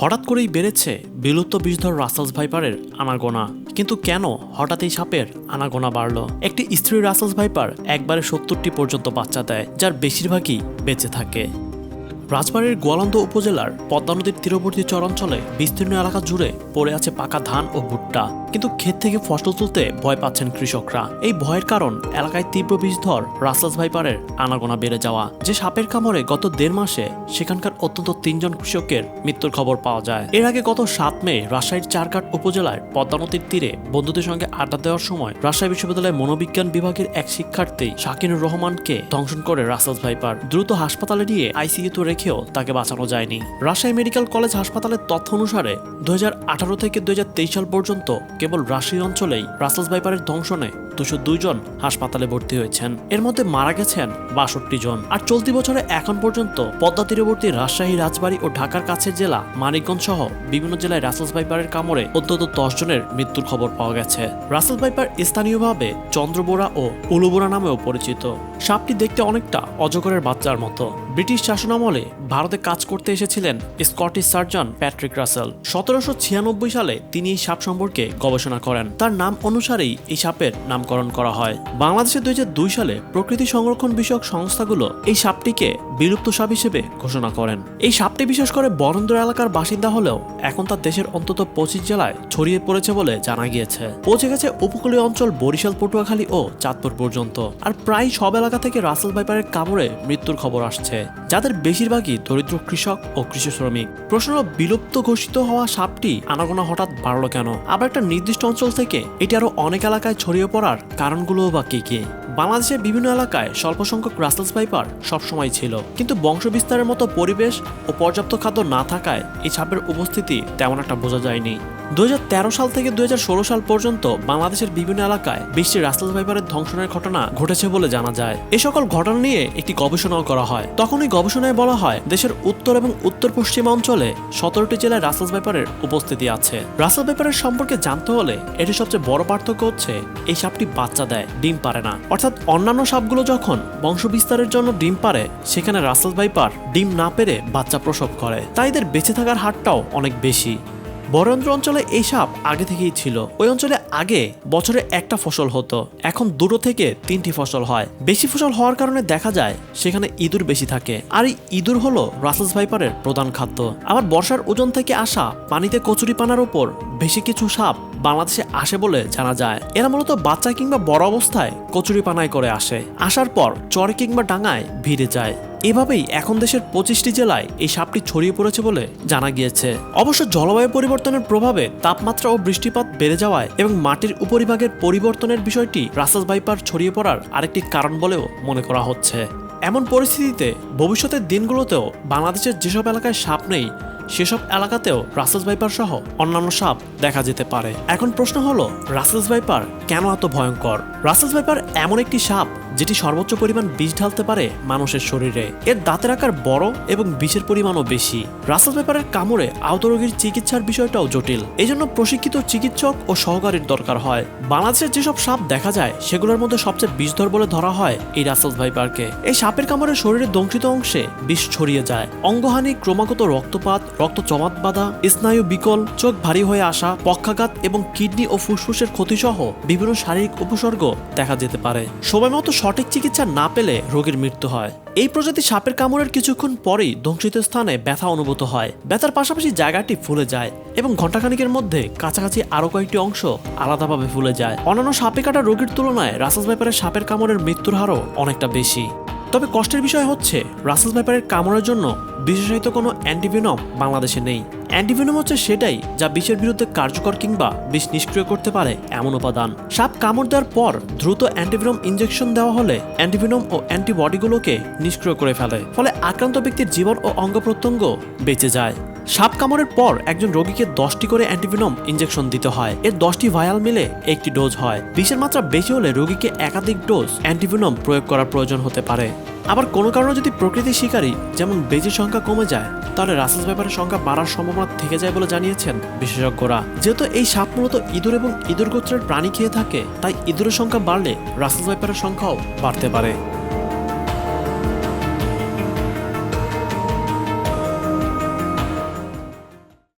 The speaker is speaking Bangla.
হঠাৎ করেই বেড়েছে বিলুপ্ত বিষধর রাসেলস ভাইপারের আনাগোনা। কিন্তু কেন হঠাৎ এই সাপের আনাগোনা বাড়ল? একটি স্ত্রী রাসেলস ভাইপার একবারে সত্তরটি পর্যন্ত বাচ্চা দেয়, যার বেশিরভাগই বেঁচে থাকে। রাজবাড়ির গোয়ালন্দ উপজেলার পদ্মা নদীর তীরবর্তী চরাঞ্চলে বিস্তীর্ণ এলাকা জুড়ে পড়ে আছে পাকা ধান ও ভুট্টা। কিন্তু ক্ষেত থেকে ফসল তুলতে ভয় পাচ্ছেন কৃষকরা। এই ভয়ের কারণ এলাকায় তীব্র বিষধর রাসেলস ভাইপারের আনাগোনা বেড়ে যাওয়া। যে সাপের কামড়ে গত দেড় মাসে সেখানকার অত্যন্ত তিনজন কৃষকের মৃত্যুর খবর পাওয়া যায়। এর আগে গত সাত মে রাজশাহীর চারঘাট উপজেলার পদ্মা নদীর তীরে বন্ধুদের সঙ্গে আড্ডা দেওয়ার সময় রাজশাহী বিশ্ববিদ্যালয়ের মনোবিজ্ঞান বিভাগের এক শিক্ষার্থী শাকিনুর রহমানকে ধ্বংসন করে রাসেলস ভাইপার। দ্রুত হাসপাতালে নিয়ে আইসিইউতে রেখেও তাকে বাঁচানো যায়নি। রাজশাহী মেডিকেল কলেজ হাসপাতালের তথ্য অনুসারে দুই হাজার আঠারো থেকে দুই হাজার তেইশ সাল পর্যন্ত কেবল রাজশাহী অঞ্চলেই রাসেলস ভাইপারের ধ্বংসনে দুশো জন হাসপাতালে ভর্তি হয়েছেন। এর মধ্যে মারা গেছেন বাষট্টি জন। আর চলতি বছরে এখন পর্যন্ত পদ্মা তীরবর্তী রাজশাহী, রাজবাড়ী ও ঢাকার কাছের জেলা মানিকগঞ্জ সহ বিভিন্ন জেলায় রাসেলস ভাইপারের কামড়ে অন্তত দশ জনের মৃত্যুর খবর পাওয়া গেছে। রাসেল ভাইপার স্থানীয়ভাবে চন্দ্রবোরা ও উলুবোরা নামেও পরিচিত। সাপটি দেখতে অনেকটা অজগরের বাচ্চার মতো। ব্রিটিশ শাসনামলে ভারতে কাজ করতে এসেছিলেন স্কটিশ সার্জন প্যাট্রিক রাসেল। সতেরোশো ছিয়ানব্বই সালে তিনি এই সাপ সম্পর্কে গবেষণা করেন। তার নাম অনুসারেই এই সাপের নামকরণ করা হয়। বাংলাদেশে দুই হাজার দুই সালে প্রকৃতি সংরক্ষণ বিষয়ক সংস্থাগুলো এই সাপটিকে বিলুপ্ত সাপ হিসেবে ঘোষণা করেন। এই সাপটি বিশেষ করে বরেন্দ্র এলাকার বাসিন্দা হলেও এখন তার দেশের অন্তত পঁচিশ জেলায় ছড়িয়ে পড়েছে বলে জানা গিয়েছে। পৌঁছে গেছে উপকূলীয় অঞ্চল বরিশাল, পটুয়াখালী ও চাঁদপুর পর্যন্ত। আর প্রায় সব এলাকা থেকে রাসেল ভাইপারের কামড়ে মৃত্যুর খবর আসছে। যাদের বেশিরভাগই দরিদ্র কৃষক ও কৃষি শ্রমিক। প্রশ্ন বিলুপ্ত ঘোষিত হওয়া সাপটি আনাগোনা হঠাৎ বাড়লো কেন? আবার একটা নির্দিষ্ট অঞ্চল থেকে এটি আরও অনেক এলাকায় ছড়িয়ে পড়ার কারণগুলো বা কি কি? বাংলাদেশের বিভিন্ন এলাকায় স্বল্প সংখ্যক রাসেলস ভাইপার সবসময় ছিল। কিন্তু বংশ বিস্তারের মতো পরিবেশ ও পর্যাপ্ত খাদ্য না থাকায় এই সাপের উপস্থিতি তেমন একটা বোঝা যায়নি। দুই হাজার তেরো সাল থেকে দুই হাজার ষোলো সাল পর্যন্ত বাংলাদেশের বিভিন্ন এলাকায় বৃষ্টির রাসেলস ভাইপারের ধ্বংসনের ঘটনা ঘটেছে বলে জানা যায়। এ সকল ঘটনা নিয়ে একটি গবেষণাও করা হয়। তখন এই গবেষণায় বলা হয় দেশের উত্তর এবং উত্তর পশ্চিম অঞ্চলে সতেরোটি জেলায় রাসেলস ব্যাপারের উপস্থিতি আছে। রাসেল ব্যাপারের সম্পর্কে জানতে হলে এটি সবচেয়ে বড় পার্থক্য হচ্ছে এই সাপটি বাচ্চা দেয়, ডিম পারে না। অর্থাৎ অন্যান্য সাপগুলো যখন বংশ বিস্তারের জন্য ডিম পারে, সেখানে রাসেল ভাইপার ডিম না পেরে বাচ্চা প্রসব করে। তাই এদের বেঁচে থাকার হারটাও অনেক বেশি। বরেন্দ্র অঞ্চলে এই সাপ আগে থেকেই ছিল। ওই অঞ্চলে আগে বছরে একটা ফসল হতো। এখন দুটো থেকে তিনটি ফসল হয়। বেশি ফসল হওয়ার কারণে দেখা যায় সেখানে ইঁদুর বেশি থাকে। আর এই ইঁদুর হলো রাসেলস ভাইপারের প্রধান খাদ্য। আবার বর্ষার ওজন থেকে আসা পানিতে কচুরি পানার ওপর বেশি কিছু সাপ বাংলাদেশে আসে বলে জানা যায়। এরা মূলত বাচ্চা কিংবা বড় অবস্থায় কচুরি পানায় করে আসে। আসার পর চরে কিংবা ডাঙায় ভিড়ে যায়। এভাবেই এখন দেশের পঁচিশটি জেলায় এই সাপটি ছড়িয়ে পড়েছে বলে জানা গিয়েছে। অবশ্য জলবায়ু পরিবর্তনের প্রভাবে তাপমাত্রা ও বৃষ্টিপাত বেড়ে যাওয়ায় এবং মাটির উপরিভাগের পরিবর্তনের বিষয়টি রাসাস ভাইপার ছড়িয়ে পড়ার আরেকটি কারণ বলেও মনে করা হচ্ছে। এমন পরিস্থিতিতে ভবিষ্যতের দিনগুলোতেও বাংলাদেশের যেসব এলাকায় সাপ নেই, সেসব এলাকাতেও রাসেলস ভাইপার সহ অন্যান্য সাপ দেখা যেতে পারে। এখন প্রশ্ন হলো রাসেলস ভাইপার কেন এত ভয়ঙ্কর? রাসেলস ভাইপার এমন একটি সাপ যেটি সর্বোচ্চ পরিমাণ বিষ ঢালতে পারে মানুষের শরীরে। এর দাঁতের আকার বড় এবং বিষের পরিমাণও বেশি। রাসেলস ভাইপারের কামড়ে আহত রোগীর চিকিৎসার বিষয়টাও জটিল। এই জন্য প্রশিক্ষিত চিকিৎসক ও সহকারীর দরকার হয়। বাংলাদেশের যেসব সাপ দেখা যায়, সেগুলোর মধ্যে সবচেয়ে বিষধর বলে ধরা হয় এই রাসেলস ভাইপারকে। এই সাপের কামড়ে শরীরের দংশিত অংশে বিষ ছড়িয়ে যায়। অঙ্গহানি, ক্রমাগত রক্তপাত, রক্ত জমাট বাঁধা, স্নায়ু বিকল, চোখ ভারী হয়ে আসা, পক্ষাঘাত এবং কিডনি ও ফুসফুসের ক্ষতিসহ বিভিন্ন শারীরিক উপসর্গ দেখা যেতে পারে। সময় মতো সঠিক চিকিৎসা না পেলে রোগীর মৃত্যু হয়। এই প্রজাতি সাপের কামড়ের কিছুক্ষণ পরেই ধ্বংসিত স্থানে ব্যথা অনুভূত হয়। ব্যথার পাশাপাশি জায়গাটি ফুলে যায় এবং ঘণ্টাখানিকের মধ্যে কাছাকাছি আরও কয়েকটি অংশ আলাদাভাবে ফুলে যায়। অন্যান্য সাপে কাটা রোগীর তুলনায় রাসাস ব্যাপারে সাপের কামড়ের মৃত্যুর হারও অনেকটা বেশি। তবে কষ্টের বিষয় হচ্ছে রাসেলস ভাইপারের কামড়ের জন্য বিশেষায়িত কোনো অ্যান্টিভেনম বাংলাদেশে নেই। অ্যান্টিভেনম হচ্ছে সেটাই যা বিষের বিরুদ্ধে কার্যকর কিংবা বিষ নিষ্ক্রিয় করতে পারে এমন উপাদান। সাপ কামড় দেওয়ার পর দ্রুত অ্যান্টিভেনম ইঞ্জেকশন দেওয়া হলে অ্যান্টিভেনম ও অ্যান্টিবডিগুলোকে নিষ্ক্রিয় করে ফেলে, ফলে আক্রান্ত ব্যক্তির জীবন ও অঙ্গ প্রত্যঙ্গ বেঁচে যায়। সাপ কামড়ের পর একজন রোগীকে দশটি করে অ্যান্টিভেনম ইঞ্জেকশন দিতে হয়। এর দশটি ভায়াল মিলে একটি ডোজ হয়। বিষের মাত্রা বেশি হলে রোগীকে একাধিক ডোজ অ্যান্টিভেনম প্রয়োগ করার প্রয়োজন হতে পারে। আবার কোনো কারণে যদি প্রকৃতির শিকারী, যেমন বেজির সংখ্যা কমে যায়, তাহলে রাসেলস ব্যাপারের সংখ্যা বাড়ার সম্ভাবনা থেকে যায় বলে জানিয়েছেন বিশেষজ্ঞরা। যেহেতু এই সাপ মূলত ইঁদুর এবং ইঁদুর গোত্রের প্রাণী খেয়ে থাকে, তাই ইঁদুরের সংখ্যা বাড়লে রাসেলস ব্যাপারের সংখ্যাও বাড়তে পারে।